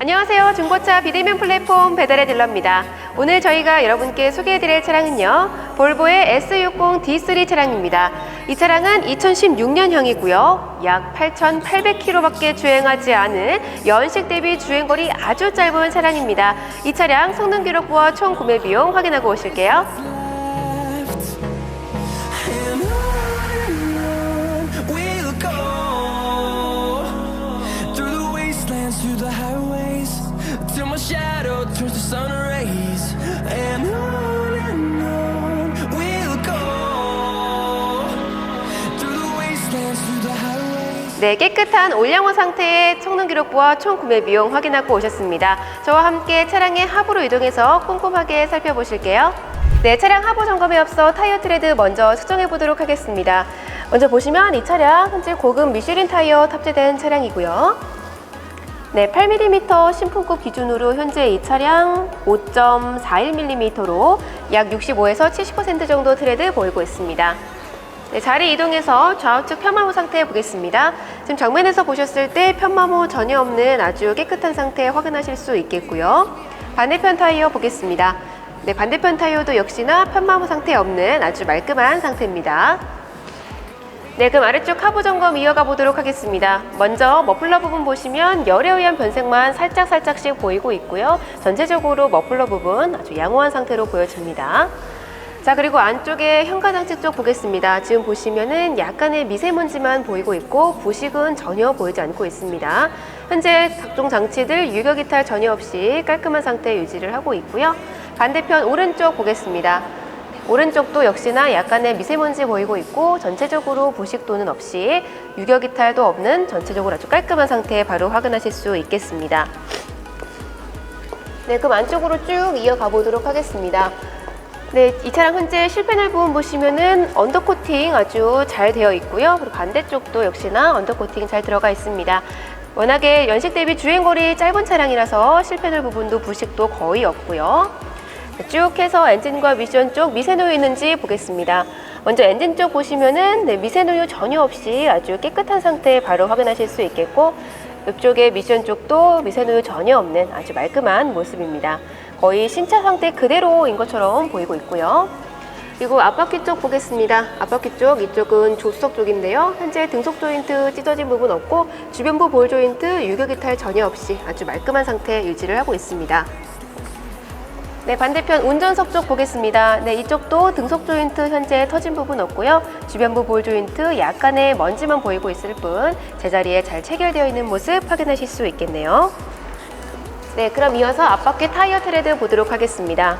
안녕하세요. 중고차 비대면 플랫폼 배달의 딜러입니다. 오늘 저희가 여러분께 소개해드릴 차량은요. 볼보의 S60 D3 차량입니다. 이 차량은 2016년형이고요. 약 8,800km밖에 주행하지 않은 연식 대비 주행거리 아주 짧은 차량입니다. 이 차량 성능 기록부와 총 구매 비용 확인하고 오실게요. 네, 깨끗한 올영어 상태의 성능 기록부와 총 구매 비용 확인하고 오셨습니다. 저와 함께 차량의 하부로 이동해서 꼼꼼하게 살펴보실게요. 네, 차량 하부 점검에 앞서 타이어 트레드 먼저 측정해 보도록 하겠습니다. 먼저 보시면 이 차량 현재 고급 미쉐린 타이어 탑재된 차량이고요. 네, 8mm 신품급 기준으로 현재 이 차량 5.41mm로 약 65에서 70% 정도 트레드 보이고 있습니다. 네, 자리 이동해서 좌우측 편마모 상태 보겠습니다. 지금 정면에서 보셨을 때 편마모 전혀 없는 아주 깨끗한 상태 확인하실 수 있겠고요. 반대편 타이어 보겠습니다. 네, 반대편 타이어도 역시나 편마모 상태 없는 아주 말끔한 상태입니다. 네, 그럼 아래쪽 하부 점검 이어가 보도록 하겠습니다. 먼저 머플러 부분 보시면 열에 의한 변색만 살짝살짝씩 보이고 있고요. 전체적으로 머플러 부분 아주 양호한 상태로 보여집니다. 자, 그리고 안쪽에 현관장치 쪽 보겠습니다. 지금 보시면은 약간의 미세먼지만 보이고 있고 부식은 전혀 보이지 않고 있습니다. 현재 각종 장치들 유격 이탈 전혀 없이 깔끔한 상태 유지를 하고 있고요. 반대편 오른쪽 보겠습니다. 오른쪽도 역시나 약간의 미세먼지 보이고 있고 전체적으로 부식도는 없이 유격 이탈도 없는 전체적으로 아주 깔끔한 상태 바로 확인하실 수 있겠습니다. 네, 그럼 안쪽으로 쭉 이어가 보도록 하겠습니다. 네, 이 차량 현재 실패널 부분 보시면은 언더코팅 아주 잘 되어 있고요. 그리고 반대쪽도 역시나 언더코팅 잘 들어가 있습니다. 워낙에 연식 대비 주행거리 짧은 차량이라서 실패널 부분도 부식도 거의 없고요. 네, 쭉 해서 엔진과 미션 쪽 미세노유 있는지 보겠습니다. 먼저 엔진 쪽 보시면은 네, 미세노유 전혀 없이 아주 깨끗한 상태 바로 확인하실 수 있겠고 이쪽에 미션 쪽도 미세노유 전혀 없는 아주 말끔한 모습입니다. 거의 신차 상태 그대로인 것처럼 보이고 있고요. 그리고 앞바퀴 쪽 보겠습니다. 앞바퀴 쪽 이쪽은 조수석 쪽인데요. 현재 등속 조인트 찢어진 부분 없고 주변부 볼 조인트 유격 이탈 전혀 없이 아주 말끔한 상태 유지를 하고 있습니다. 네, 반대편 운전석 쪽 보겠습니다. 네, 이쪽도 등속 조인트 현재 터진 부분 없고요. 주변부 볼 조인트 약간의 먼지만 보이고 있을 뿐 제자리에 잘 체결되어 있는 모습 확인하실 수 있겠네요. 네, 그럼 이어서 앞바퀴 타이어 트레드 보도록 하겠습니다.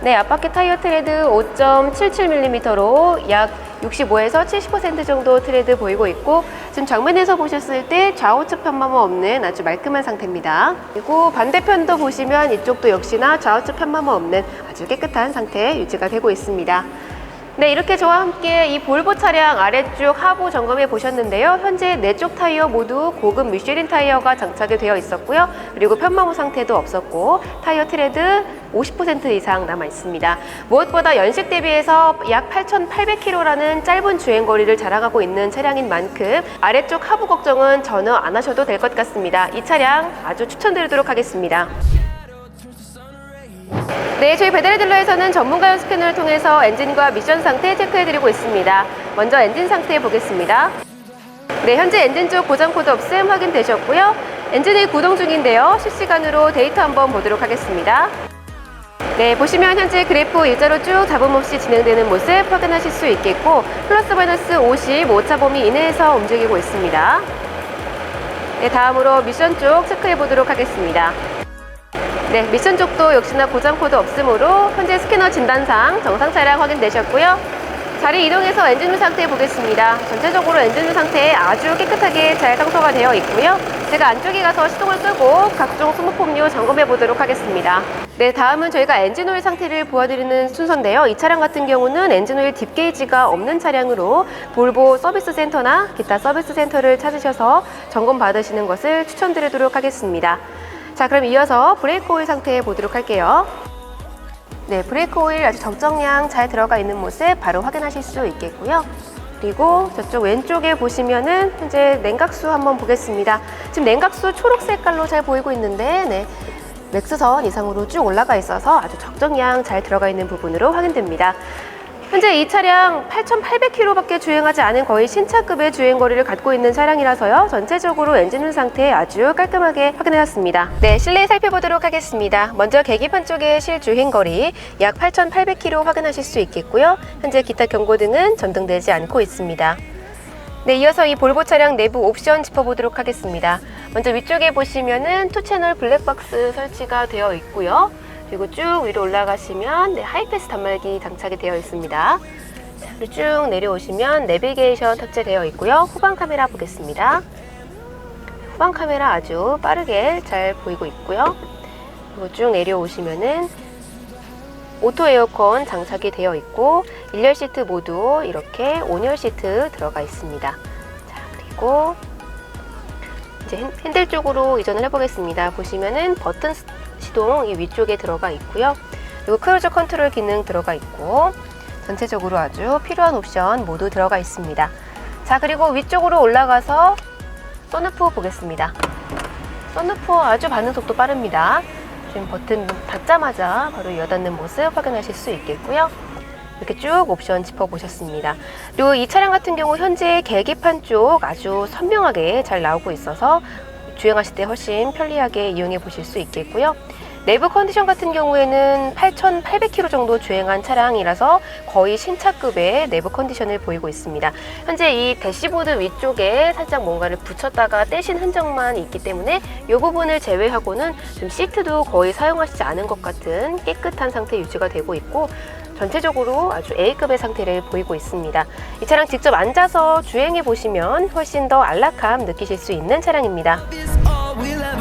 네, 앞바퀴 타이어 트레드 5.77mm로 약 65에서 70% 정도 트레드 보이고 있고 지금 정면에서 보셨을 때 좌우측 편마모 없는 아주 말끔한 상태입니다. 그리고 반대편도 보시면 이쪽도 역시나 좌우측 편마모 없는 아주 깨끗한 상태 유지가 되고 있습니다. 네, 이렇게 저와 함께 이 볼보 차량 아래쪽 하부 점검해 보셨는데요. 현재 네쪽 타이어 모두 고급 미쉐린 타이어가 장착이 되어 있었고요. 그리고 편마모 상태도 없었고 타이어 트레드 50% 이상 남아 있습니다. 무엇보다 연식 대비해서 약 8,800km라는 짧은 주행 거리를 자랑하고 있는 차량인 만큼 아래쪽 하부 걱정은 전혀 안 하셔도 될 것 같습니다. 이 차량 아주 추천드리도록 하겠습니다. 네, 저희 배달의 딜러에서는 전문가용 스캐너를 통해서 엔진과 미션 상태 체크해드리고 있습니다. 먼저 엔진 상태 보겠습니다. 네, 현재 엔진 쪽 고장 코드 없음 확인되셨고요. 엔진이 구동 중인데요. 실시간으로 데이터 한번 보도록 하겠습니다. 네, 보시면 현재 그래프 일자로 쭉 잡음 없이 진행되는 모습 확인하실 수 있겠고 플러스 마이너스 50 오차 범위 이내에서 움직이고 있습니다. 네, 다음으로 미션 쪽 체크해 보도록 하겠습니다. 네, 미션 쪽도 역시나 고장 코드 없으므로 현재 스캐너 진단상 정상 차량 확인되셨고요. 자리 이동해서 엔진룸 상태 보겠습니다. 전체적으로 엔진룸 상태 아주 깨끗하게 잘 청소가 되어 있고요. 제가 안쪽에 가서 시동을 끄고 각종 스모폼류 점검해 보도록 하겠습니다. 네, 다음은 저희가 엔진오일 상태를 보여드리는 순서인데요. 이 차량 같은 경우는 엔진오일 딥게이지가 없는 차량으로 볼보 서비스 센터나 기타 서비스 센터를 찾으셔서 점검 받으시는 것을 추천드리도록 하겠습니다. 자, 그럼 이어서 브레이크 오일 상태 보도록 할게요. 네, 브레이크 오일 아주 적정량 잘 들어가 있는 모습 바로 확인하실 수 있겠고요. 그리고 저쪽 왼쪽에 보시면은 현재 냉각수 한번 보겠습니다. 지금 냉각수 초록 색깔로 잘 보이고 있는데, 네. 맥스선 이상으로 쭉 올라가 있어서 아주 적정량 잘 들어가 있는 부분으로 확인됩니다. 현재 이 차량 8,800km밖에 주행하지 않은 거의 신차급의 주행 거리를 갖고 있는 차량이라서요. 전체적으로 엔진룸 상태 아주 깔끔하게 확인하였습니다. 네, 실내 살펴보도록 하겠습니다. 먼저 계기판 쪽의 실주행 거리 약 8,800km 확인하실 수 있겠고요. 현재 기타 경고등은 전등되지 않고 있습니다. 네, 이어서 이 볼보 차량 내부 옵션 짚어보도록 하겠습니다. 먼저 위쪽에 보시면은 투 채널 블랙박스 설치가 되어 있고요. 그리고 쭉 위로 올라가시면 네, 하이패스 단말기 장착이 되어 있습니다. 자, 그리고 쭉 내려오시면 내비게이션 탑재되어 있고요. 후방 카메라 보겠습니다. 후방 카메라 아주 빠르게 잘 보이고 있고요. 그리고 쭉 내려오시면은 오토 에어컨 장착이 되어 있고 일렬 시트 모두 이렇게 온열 시트 들어가 있습니다. 자, 그리고 이제 핸- 핸들 쪽으로 이전을 해보겠습니다. 보시면은 버튼 스- 시동 이 위쪽에 들어가 있고요. 그리고 크루즈 컨트롤 기능 들어가 있고 전체적으로 아주 필요한 옵션 모두 들어가 있습니다. 자, 그리고 위쪽으로 올라가서 썬루프 보겠습니다. 썬루프 아주 반응 속도 빠릅니다. 지금 버튼 닫자마자 바로 여닫는 모습 확인하실 수 있겠고요. 이렇게 쭉 옵션 짚어보셨습니다. 그리고 이 차량 같은 경우 현재 계기판 쪽 아주 선명하게 잘 나오고 있어서 주행하실 때 훨씬 편리하게 이용해 보실 수 있겠고요. 내부 컨디션 같은 경우에는 8,800km 정도 주행한 차량이라서 거의 신차급의 내부 컨디션을 보이고 있습니다. 현재 이 대시보드 위쪽에 살짝 뭔가를 붙였다가 떼신 흔적만 있기 때문에 이 부분을 제외하고는 좀 시트도 거의 사용하시지 않은 것 같은 깨끗한 상태 유지가 되고 있고 전체적으로 아주 A급의 상태를 보이고 있습니다. 이 차량 직접 앉아서 주행해 보시면 훨씬 더 안락함 느끼실 수 있는 차량입니다.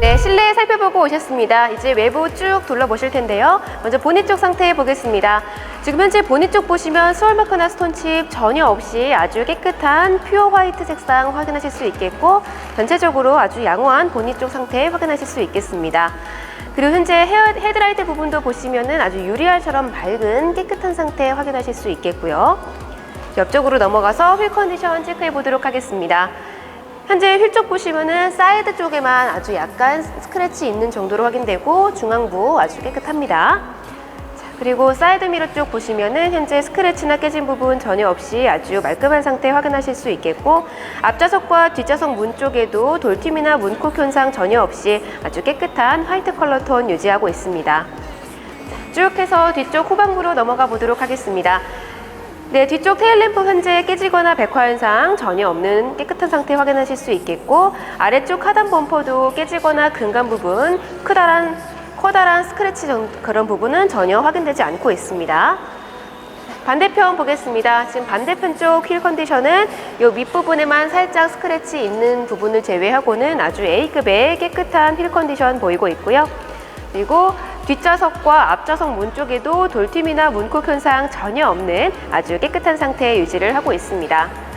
네, 실내 살펴보고 오셨습니다. 이제 외부 쭉 둘러보실 텐데요. 먼저 보닛 쪽 상태 보겠습니다. 지금 현재 보닛 쪽 보시면 스월마크나 스톤칩 전혀 없이 아주 깨끗한 퓨어 화이트 색상 확인하실 수 있겠고 전체적으로 아주 양호한 보닛 쪽 상태 확인하실 수 있겠습니다. 그리고 현재 헤어, 헤드라이트 부분도 보시면은 아주 유리알처럼 맑은 깨끗한 상태 확인하실 수 있겠고요. 옆쪽으로 넘어가서 휠 컨디션 체크해 보도록 하겠습니다. 현재 휠쪽 보시면은 사이드 쪽에만 아주 약간 스크래치 있는 정도로 확인되고 중앙부 아주 깨끗합니다. 자, 그리고 사이드 미러 쪽 보시면은 현재 스크래치나 깨진 부분 전혀 없이 아주 말끔한 상태 확인하실 수 있겠고 앞좌석과 뒷좌석 문 쪽에도 돌팀이나 문콕 현상 전혀 없이 아주 깨끗한 화이트 컬러 톤 유지하고 있습니다. 쭉 해서 뒤쪽 후방부로 넘어가 보도록 하겠습니다. 네, 뒤쪽 테일램프 현재 깨지거나 백화 현상 전혀 없는 깨끗한 상태 확인하실 수 있겠고 아래쪽 하단 범퍼도 깨지거나 근간 부분 크다란 커다란 스크래치 정- 그런 부분은 전혀 확인되지 않고 있습니다. 반대편 보겠습니다. 지금 반대편 쪽 휠 컨디션은 이 윗부분에만 살짝 스크래치 있는 부분을 제외하고는 아주 A급의 깨끗한 휠 컨디션 보이고 있고요. 그리고 뒷좌석과 앞좌석 문 쪽에도 돌팀이나 문콕 현상 전혀 없는 아주 깨끗한 상태 유지를 하고 있습니다.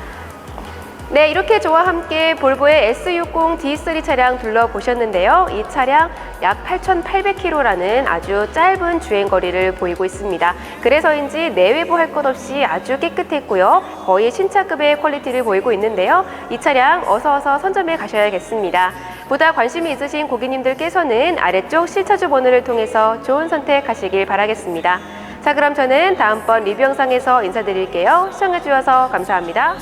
네, 이렇게 저와 함께 볼보의 S60 D3 차량 둘러보셨는데요. 이 차량 약 8,800km라는 아주 짧은 주행 거리를 보이고 있습니다. 그래서인지 내외부 할 것 없이 아주 깨끗했고요. 거의 신차급의 퀄리티를 보이고 있는데요. 이 차량 어서 어서 선점해 가셔야겠습니다. 보다 관심이 있으신 고객님들께서는 아래쪽 실차주 번호를 통해서 좋은 선택하시길 바라겠습니다. 자, 그럼 저는 다음번 리뷰 영상에서 인사드릴게요. 시청해주셔서 감사합니다.